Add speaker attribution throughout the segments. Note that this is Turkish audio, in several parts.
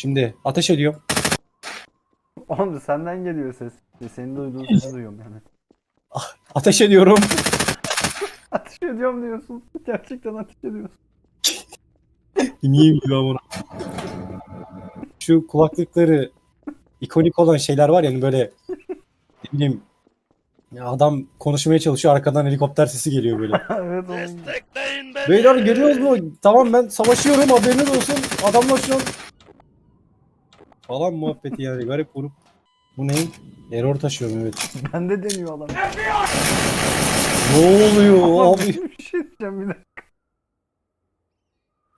Speaker 1: Şimdi ateş ediyorum.
Speaker 2: Oğlum senden geliyor ses. Senin duyduğun sesi duyuyorum yani.
Speaker 1: Ateş ediyorum.
Speaker 2: Ateş ediyorum diyorsun. Gerçekten ateş ediyorsun.
Speaker 1: Niye gibi ama. Şu kulaklıkları ikonik olan şeyler var ya hani böyle ne bileyim ya adam konuşmaya çalışıyor arkadan helikopter sesi geliyor böyle.
Speaker 2: evet oğlum.
Speaker 3: Destekleyin beni.
Speaker 1: Beyler görüyoruz mu? Tamam ben savaşıyorum haberiniz olsun. Adamlar şu an falan muhabbeti yani garip grup. Bu ne? Error taşıyorum evet.
Speaker 2: Bende deniyor adam.
Speaker 1: Ne oluyor abi?
Speaker 2: bir şey diyeceğim bir dakika.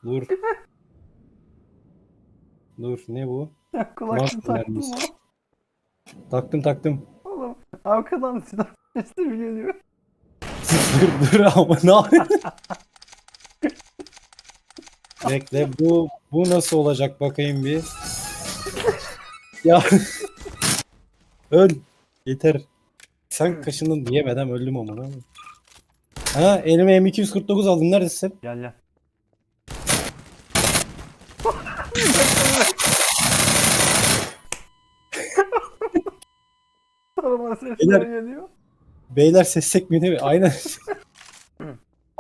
Speaker 1: Dur. Dur ne bu?
Speaker 2: Kulaklığı
Speaker 1: Nasıl
Speaker 2: taktım
Speaker 1: vermiş?
Speaker 2: ama.
Speaker 1: Taktım taktım.
Speaker 2: Oğlum arkadan silah sesi mi geliyor?
Speaker 1: dur dur ama ne yapıyorsun? Bekle bu bu nasıl olacak bakayım bir. Ya ön yeter. Sen kaşındın diyemeden öldüm ama. Ha elime M249 aldın neredesin?
Speaker 2: Gel gel.
Speaker 1: Beyler-
Speaker 2: geliyor.
Speaker 1: Beyler ses sekmiyor değil mi? Aynen.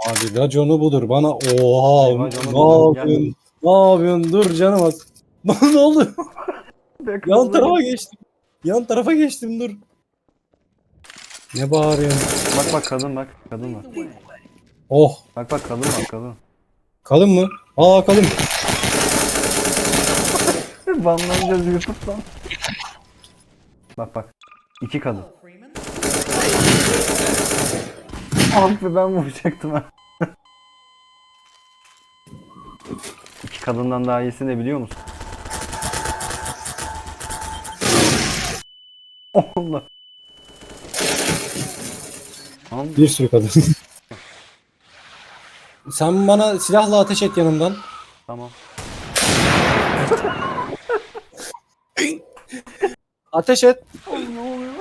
Speaker 1: Abi raconu budur bana. Oha
Speaker 2: Raconu
Speaker 1: ne
Speaker 2: budur,
Speaker 1: yapıyorsun? Ne yapıyorsun? Dur canım az. ne oldu? Yan tarafa geçtim. Yan tarafa geçtim dur. Ne bağırıyorsun?
Speaker 2: Bak bak kadın bak. Kadın var.
Speaker 1: Oh.
Speaker 2: Bak bak kadın var kadın.
Speaker 1: Kalın mı? Aa kalın.
Speaker 2: Banlanacağız YouTube'dan. Bak bak. İki kadın. Ah be ben vuracaktım ha. İki kadından daha iyisini de biliyor musun? Allah. Tamam.
Speaker 1: Bir sürü kadın. Sen bana silahla ateş et yanımdan.
Speaker 2: Tamam.
Speaker 1: Ateş et.
Speaker 2: Oğlum ne oluyor?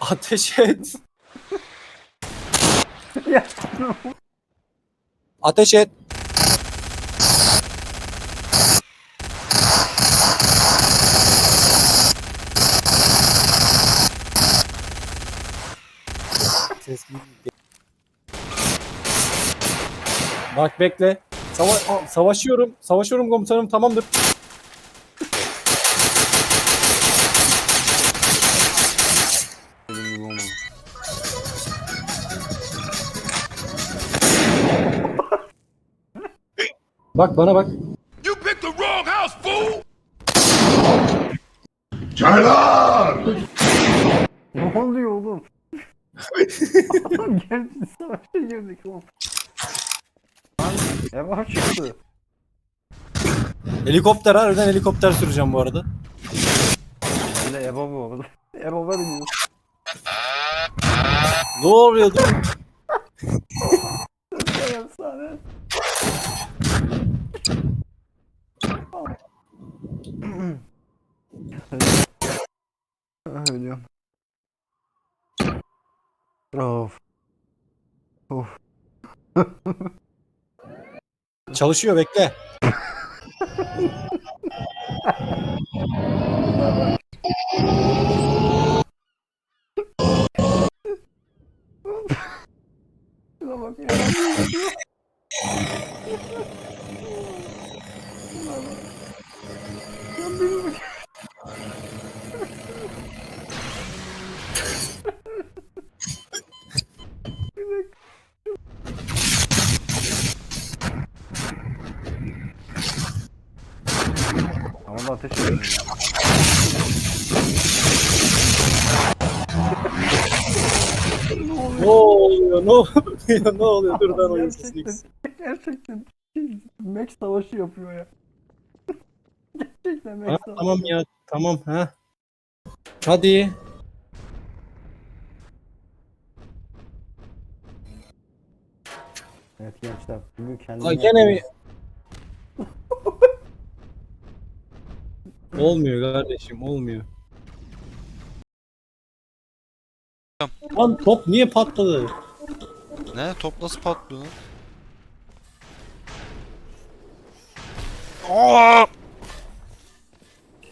Speaker 1: Ateş et.
Speaker 2: ya
Speaker 1: Ateş et. Ses gitti. Bak bekle. Sava Aa, savaşıyorum. Savaşıyorum komutanım tamamdır.
Speaker 2: Gibi.
Speaker 1: Bak bana bak.
Speaker 3: You picked the wrong house, fool!
Speaker 2: Ne oluyor oğlum? Adam geldi savaşa girdik oğlum. Lan Eva çıktı.
Speaker 1: Helikopter harbiden helikopter süreceğim bu arada.
Speaker 2: Bir de Eva bu. Eva var mı?
Speaker 1: Ne oluyor
Speaker 2: Of. Of.
Speaker 1: Çalışıyor bekle.
Speaker 2: Şuna bak ya. Ama da ateş ediyor.
Speaker 1: Ne oluyor? Ne oluyor? ne oluyor? Dur ben oyun
Speaker 2: Gerçekten, gerçekten Max savaşı yapıyor ya. gerçekten Max
Speaker 1: Ha,
Speaker 2: savaşı.
Speaker 1: tamam ya tamam ha. Hadi.
Speaker 2: Evet gençler bugün kendimi
Speaker 1: Aa, gene mi? Olmuyor kardeşim olmuyor. Lan top niye patladı?
Speaker 3: Ne? Top nasıl patlıyor? lan?
Speaker 4: Aa!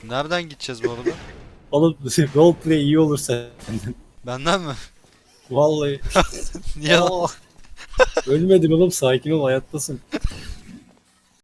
Speaker 4: Nereden gideceğiz bu arada?
Speaker 1: Oğlum roleplay iyi olur senden.
Speaker 4: Benden mi?
Speaker 1: Vallahi.
Speaker 4: Niye lan?
Speaker 1: Aa! Ölmedin oğlum sakin ol hayattasın.